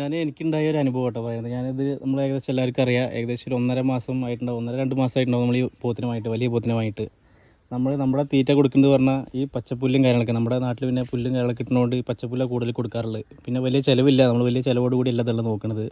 ഞാൻ എനിക്കുണ്ടായ ഒരു അനുഭവം കേട്ടോ പറയുന്നത്. ഞാനിത് നമ്മൾ ഏകദേശം എല്ലാവർക്കും അറിയാം. ഏകദേശം ഒരു ഒന്നര മാസം ആയിട്ടുണ്ടാവും. ഒന്നര രണ്ട് മാസമായിട്ടുണ്ടാവും നമ്മൾ ഈ പോത്തിനുമായിട്ട് വലിയ പോത്തിനുമായിട്ട്. നമ്മൾ നമ്മുടെ തീറ്റ കൊടുക്കുന്നത് പറഞ്ഞാൽ ഈ പച്ചപ്പുല്ലും കാര്യങ്ങളൊക്കെ നമ്മുടെ നാട്ടിൽ പിന്നെ പുല്ലും കാര്യങ്ങളൊക്കെ കിട്ടുന്നതുകൊണ്ട് പച്ചപ്പുല്ല കൂടുതൽ കൊടുക്കാറുള്ളത്. പിന്നെ വലിയ ചിലവില്ല. നമ്മൾ വലിയ ചിലവോടുകൂടി അല്ല അതെല്ലാം നോക്കുന്നത്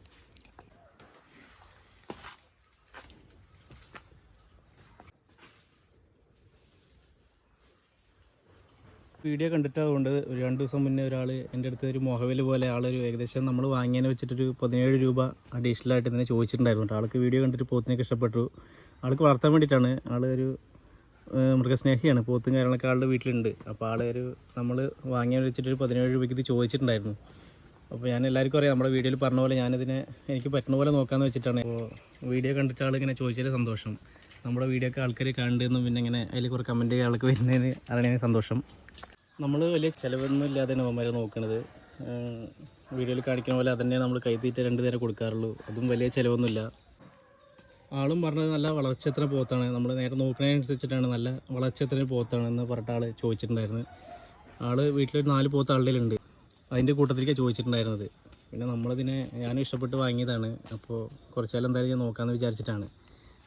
വീഡിയോ കണ്ടിട്ട് അതുകൊണ്ട് ഒരു രണ്ട് ദിവസം മുന്നേ ഒരാൾ എന്റെ അടുത്ത് ഒരു മുഖവിൽ പോലെ ആളൊരു ഏകദേശം നമ്മൾ വാങ്ങിയതിനെ വെച്ചിട്ടൊരു പതിനേഴ് രൂപ അഡീഷണൽ ആയിട്ട് ഇതിനെ ചോദിച്ചിട്ടുണ്ടായിരുന്നു ആൾക്ക് വീഡിയോ കണ്ടിട്ട് പോത്തിനൊക്കെ ഇഷ്ടപ്പെട്ടു. ആൾക്ക് വളർത്താൻ വേണ്ടിയിട്ടാണ്. ആളൊരു ഒരു മൃഗസ്നേഹിയാണ്. പോത്തും കാര്യങ്ങളൊക്കെ ആളുടെ വീട്ടിലുണ്ട്. അപ്പോൾ ആൾ ഒരു നമ്മൾ വാങ്ങിയ വെച്ചിട്ട് ഒരു പതിനേഴ് രൂപയ്ക്ക് ഇത് ചോദിച്ചിട്ടുണ്ടായിരുന്നു. അപ്പോൾ ഞാൻ എല്ലാവർക്കും അറിയാം. നമ്മുടെ വീഡിയോയിൽ പറഞ്ഞ പോലെ ഞാനിതിനെ എനിക്ക് പറ്റുന്ന പോലെ നോക്കാമെന്ന് വെച്ചിട്ടാണ്. അപ്പോൾ വീഡിയോ കണ്ടിട്ട് ആളിങ്ങനെ ചോദിച്ചതിൽ സന്തോഷം. നമ്മുടെ വീഡിയോ ഒക്കെ ആൾക്കാർ കാണുന്നതെന്നും പിന്നെ ഇങ്ങനെ അതിൽ കുറേ കമന്റ് ആൾക്ക് വരുന്നതിന് അറിയണതിന് സന്തോഷം. നമ്മൾ വലിയ ചിലവൊന്നും ഇല്ലാതെയാണ് അവന്മാരെ നോക്കണത്. വീഡിയോയിൽ കാണിക്കുന്ന പോലെ അതന്നെ നമ്മൾ കൈത്തീറ്റ രണ്ട് നേരം കൊടുക്കാറുള്ളൂ. അതും വലിയ ചിലവൊന്നുമില്ല. ആളും പറഞ്ഞത് നല്ല വളർച്ചത്ര പോത്താണ്. നമ്മൾ നേരെ നോക്കുന്നതിനനുസരിച്ചിട്ടാണ് നല്ല വളർച്ചത്തിന് പോത്താണ് എന്ന് പറഞ്ഞിട്ട് ആൾ ചോദിച്ചിട്ടുണ്ടായിരുന്നു. ആൾ വീട്ടിലൊരു നാല് പോത്ത് ആളുടെയിലുണ്ട് അതിന്റെ കൂട്ടത്തിലേക്കാണ് ചോദിച്ചിട്ടുണ്ടായിരുന്നത്. പിന്നെ നമ്മളതിനെ ഞാനും ഇഷ്ടപ്പെട്ട് വാങ്ങിയതാണ്. അപ്പോൾ കുറച്ചാലും എന്തായാലും ഞാൻ നോക്കാമെന്ന് വിചാരിച്ചിട്ടാണ്.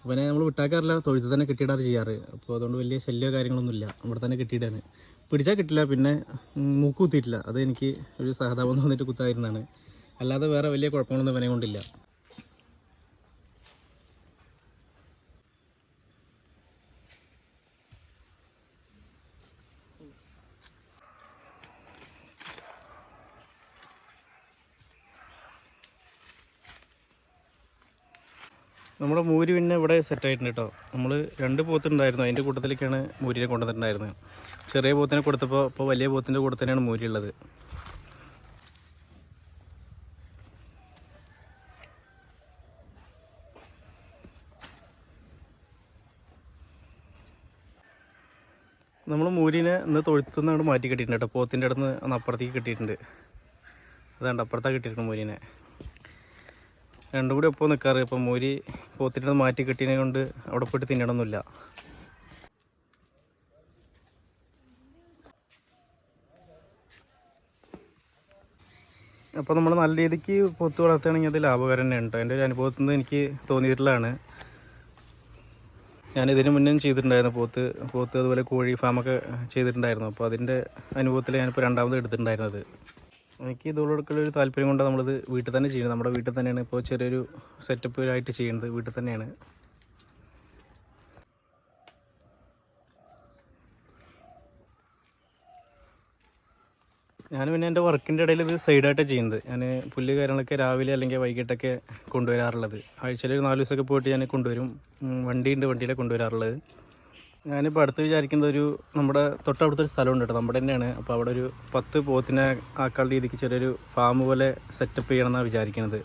അപ്പോൾ നമ്മൾ വിട്ടാക്കാറില്ല തൊഴുത്ത് തന്നെ കെട്ടിയിടാറ് ചെയ്യാറ്. അപ്പോൾ അതുകൊണ്ട് വലിയ ശല്യമോ കാര്യങ്ങളൊന്നുമില്ല. ഇവിടെ തന്നെ കെട്ടിയിടാണ് പിടിച്ചാൽ കിട്ടില്ല പിന്നെ മൂക്ക് കുത്തിയിട്ടില്ല. അത് എനിക്ക് ഒരു സഹതാപം തോന്നിയിട്ട് കുത്തായിരുന്നാണ് അല്ലാതെ വേറെ വലിയ കുഴപ്പങ്ങളൊന്നും ഇവനെ കൊണ്ടില്ല. നമ്മുടെ മൂരി പിന്നെ ഇവിടെ സെറ്റ് ആയിട്ടുണ്ട് കേട്ടോ നമ്മൾ രണ്ട് പോത്തുണ്ടായിരുന്നു അതിന്റെ കൂട്ടത്തിലേക്കാണ് മൂരിനെ കൊണ്ടുവന്നിട്ടുണ്ടായിരുന്നത്. ചെറിയ പോത്തിനെ കൊടുത്തപ്പോൾ ഇപ്പോൾ വലിയ പോത്തിന്റെ കൂടെ തന്നെയാണ് മൂരി ഉള്ളത്. നമ്മൾ മൂരിനെ ഇന്ന് തൊഴുത്തുനിന്ന് അങ്ങോട്ട് മാറ്റി കിട്ടിയിട്ടുണ്ട് കേട്ടോ പോത്തിന്റെ അടുത്ത് അന്ന് അപ്പുറത്തേക്ക് കിട്ടിയിട്ടുണ്ട്. അതാണ്ട് അപ്പുറത്താണ് കിട്ടിയിട്ടുണ്ട് മൂരിനെ. രണ്ടും കൂടി ഒപ്പം നിൽക്കാറ് ഇപ്പം മൂരി പോത്തിട്ട് മാറ്റി കിട്ടിയതിനെ കൊണ്ട് അവിടെ പോയിട്ട് തിന്നണമെന്നില്ല അപ്പോൾ നമ്മൾ നല്ല രീതിക്ക് പോത്ത് വളർത്തുകയാണെങ്കിൽ അത് ലാഭകരം തന്നെ ഉണ്ട് എന്റെ ഒരു അനുഭവത്തിൽ നിന്ന് എനിക്ക് തോന്നിയിട്ടുള്ളതാണ്. ഞാൻ ഇതിന് മുന്നേ ചെയ്തിട്ടുണ്ടായിരുന്നു പോത്ത്. പോത്ത് അതുപോലെ കോഴി ഫാമൊക്കെ ചെയ്തിട്ടുണ്ടായിരുന്നു. അപ്പോൾ അതിന്റെ അനുഭവത്തിൽ ഞാനിപ്പോൾ രണ്ടാമത് എടുത്തിട്ടുണ്ടായിരുന്നത്. എനിക്ക് ഇതോടൊക്കെ ഒരു താല്പര്യം കൊണ്ട് നമ്മളിത് വീട്ടിൽ തന്നെ ചെയ്യുന്നത്. നമ്മുടെ വീട്ടിൽ തന്നെയാണ് ഇപ്പോൾ ചെറിയൊരു സെറ്റപ്പ് ആയിട്ട് ചെയ്യുന്നത്. വീട്ടിൽ തന്നെയാണ്. ഞാൻ പിന്നെ എന്റെ വർക്കിന്റെ ഇടയിൽ ഇത് സൈഡായിട്ടാണ് ചെയ്യുന്നത്. ഞാൻ പുല്ല് കാര്യങ്ങളൊക്കെ രാവിലെ അല്ലെങ്കിൽ വൈകിട്ടൊക്കെ കൊണ്ടുവരാറുള്ളത്. ആഴ്ചയിൽ ഒരു നാല് ദിവസമൊക്കെ പോയിട്ട് ഞാൻ കൊണ്ടുവരും. വണ്ടിയുണ്ട് വണ്ടിയിലെ കൊണ്ടുവരാറുള്ളത്. ഞാനിപ്പോൾ അടുത്ത് വിചാരിക്കുന്നത് ഒരു നമ്മുടെ തൊട്ടടുത്തൊരു സ്ഥലമുണ്ട് കേട്ടോ. നമ്മുടെ തന്നെയാണ്. അപ്പോൾ അവിടെ ഒരു പത്ത് പോത്തിനെ ആക്കാളുടെ രീതിക്ക് ചെറിയൊരു ഫാം പോലെ സെറ്റപ്പ് ചെയ്യണമെന്നാണ് വിചാരിക്കുന്നത്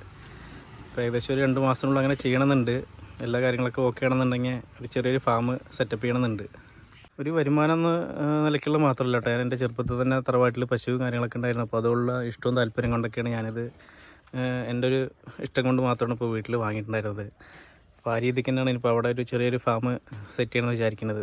അപ്പോൾ ഏകദേശം ഒരു രണ്ട് മാസത്തിനുള്ളിൽ അങ്ങനെ ചെയ്യണമെന്നുണ്ട്. എല്ലാ കാര്യങ്ങളൊക്കെ ഓക്കെ ആണെന്നുണ്ടെങ്കിൽ ഒരു ചെറിയൊരു ഫാം സെറ്റപ്പ് ചെയ്യണമെന്നുണ്ട്. ഒരു വരുമാനം എന്ന നിലയ്ക്കുള്ള മാത്രമല്ല കേട്ടോ. ഞാൻ എന്റെ ചെറുപ്പത്തിൽ തന്നെ തറവാട്ടിൽ പശുവും കാര്യങ്ങളൊക്കെ ഉണ്ടായിരുന്നു. അപ്പോൾ അതുള്ള ഇഷ്ടവും താല്പര്യം കൊണ്ടൊക്കെയാണ് ഞാനിത് എന്റെ ഒരു ഇഷ്ടം കൊണ്ട് മാത്രമാണ് ഇപ്പോൾ വീട്ടിൽ വാങ്ങിയിട്ടുണ്ടായിരുന്നത്. അപ്പോൾ ആ രീതിക്ക് തന്നെയാണ് ഇപ്പോൾ അവിടെ ഒരു ചെറിയൊരു ഫാം സെറ്റ് ചെയ്യണമെന്ന് വിചാരിക്കുന്നത്.